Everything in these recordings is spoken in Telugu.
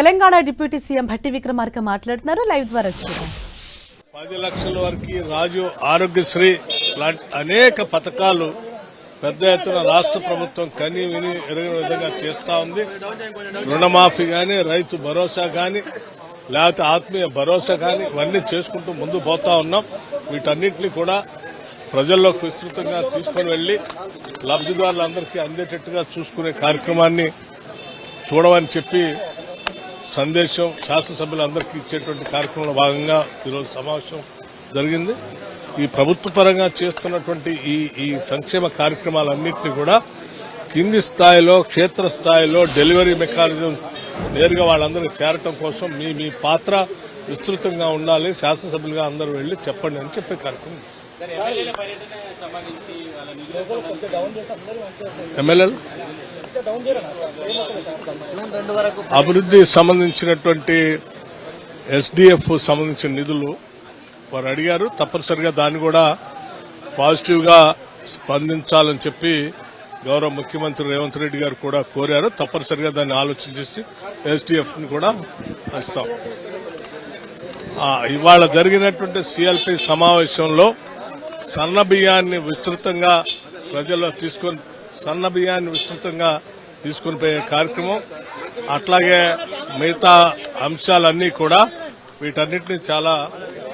తెలంగాణ డిప్యూటీ సీఎం భట్టి విక్రమార్క మాట్లాడుతున్నారు. లైవ్ ద్వారా చూద్దాం. పది లక్షల వరకు రాజు ఆరోగ్యశ్రీ లాంటి అనేక పథకాలు పెద్ద ఎత్తున రాష్ట్ర ప్రభుత్వం కని విని ఎరగిన విధంగా చేస్తా ఉంది. రుణమాఫీ గాని రైతు భరోసా గాని లేకపోతే ఆత్మీయ భరోసా గాని ఇవన్నీ చేసుకుంటూ ముందు పోతా ఉన్నాం. వీటన్నిటిని కూడా ప్రజల్లోకి విస్తృతంగా తీసుకొని వెళ్ళి లబ్దిదారులందరికీ అందేటట్టుగా చూసుకునే కార్యక్రమాన్ని చూడమని చెప్పి సందేశం శాసనసభ్యులందరికీ ఇచ్చేటువంటి కార్యక్రమంలో భాగంగా ఈరోజు సమావేశం జరిగింది. ఈ ప్రభుత్వ పరంగా చేస్తున్నటువంటి ఈ ఈ సంక్షేమ కార్యక్రమాలన్నింటినీ కూడా కింది స్థాయిలో క్షేత్ర స్థాయిలో డెలివరీ మెకానిజం నేరుగా వాళ్ళందరికీ చేరటం కోసం మీ మీ పాత్ర విస్తృతంగా ఉండాలి. శాసనసభ్యులుగా అందరూ వెళ్ళి చెప్పండి అని చెప్పే కార్యక్రమం. ఎమ్మెల్యేలు? అభివృద్ధి సంబంధించినటువంటి ఎస్డిఎఫ్ సంబంధించిన నిధులు వారు అడిగారు. తప్పనిసరిగా దాన్ని కూడా పాజిటివ్గా స్పందించాలని చెప్పి గౌరవ ముఖ్యమంత్రి రేవంత్ రెడ్డి గారు కూడా కోరారు. తప్పనిసరిగా దాన్ని ఆలోచన చేసి ఎస్డిఎఫ్ని కూడా ఇస్తాం. ఇవాళ జరిగినటువంటి సిఎల్పి సమావేశంలో సన్న బియ్యాన్ని విస్తృతంగా ప్రజల్లో తీసుకొని సన్న బియ్యాన్ని విస్తృతంగా తీసుకుని పోయే కార్యక్రమం అట్లాగే మిగతా అంశాలన్నీ కూడా వీటన్నిటిని చాలా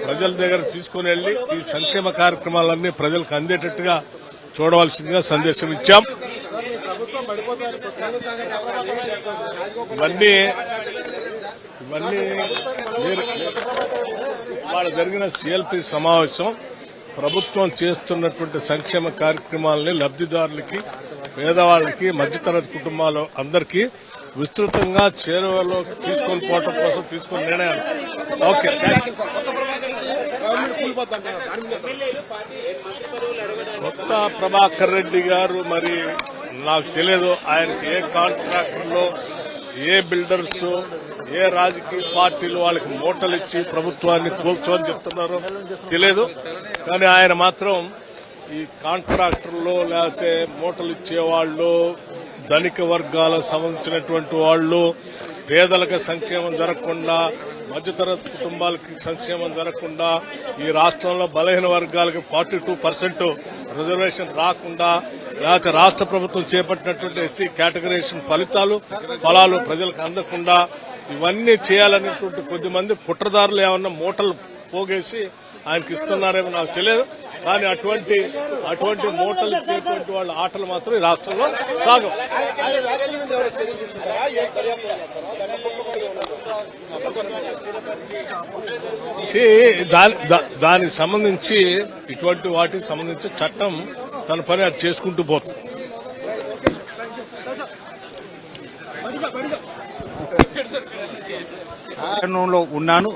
ప్రజల దగ్గర తీసుకుని వెళ్ళి ఈ సంక్షేమ కార్యక్రమాలన్నీ ప్రజలకు అందేటట్టుగా చూడవలసిందిగా సందేశం ఇచ్చాం. ఇవన్నీ ఇవన్నీ వాళ్ళు ఇవాళ జరిగిన సిఎల్పి సమావేశం ప్రభుత్వం చేస్తున్నటువంటి సంక్షేమ కార్యక్రమాలని లబ్దిదారులకి పేదవాళ్ళకి మధ్యతరగతి కుటుంబాలు అందరికీ విస్తృతంగా చేరువలో తీసుకొని పోవటం కోసం తీసుకున్న నిర్ణయాలు. ఓకే కొత్త ప్రభాకర్ రెడ్డి గారు మరి నాకు తెలియదు ఆయనకి ఏ కాంట్రాక్టర్లో ఏ బిల్డర్స్ ఏ రాజకీయ పార్టీలు వాళ్ళకి మూటలిచ్చి ప్రభుత్వాన్ని కూల్చోని చెప్తున్నారు. తెలియదు. కానీ ఆయన మాత్రం ఈ కాంట్రాక్టర్లు లేకపోతే మూటలు ఇచ్చేవాళ్ళు ధనిక వర్గాలకు సంబంధించినటువంటి వాళ్ళు పేదలకు సంక్షేమం జరగకుండా మధ్యతరగతి కుటుంబాలకి సంక్షేమం జరగకుండా ఈ రాష్ట్రంలో బలహీన వర్గాలకు ఫార్టీ టూ పర్సెంట్ రిజర్వేషన్ రాకుండా లేకపోతే రాష్ట్ర ప్రభుత్వం చేపట్టినటువంటి ఎస్సీ కేటగరేషన్ ఫలితాలు ఫలాలు ప్రజలకు అందకుండా ఇవన్నీ చేయాలనేటువంటి కొద్దిమంది కుట్రదారులు ఏమన్నా మూటలు పోగేసి ఆయనకి ఇస్తున్నారేమో నాకు తెలియదు. కానీ అటువంటి అటువంటి మూటలు ఇచ్చేటువంటి వాళ్ళ ఆటలు మాత్రం ఈ రాష్ట్రంలో సాగం సి దాని దా- దానికి సంబంధించి ఇటువంటి వాటికి సంబంధించి చట్టం తన పని అది చేసుకుంటూ పోతుంది. ఉన్నాను.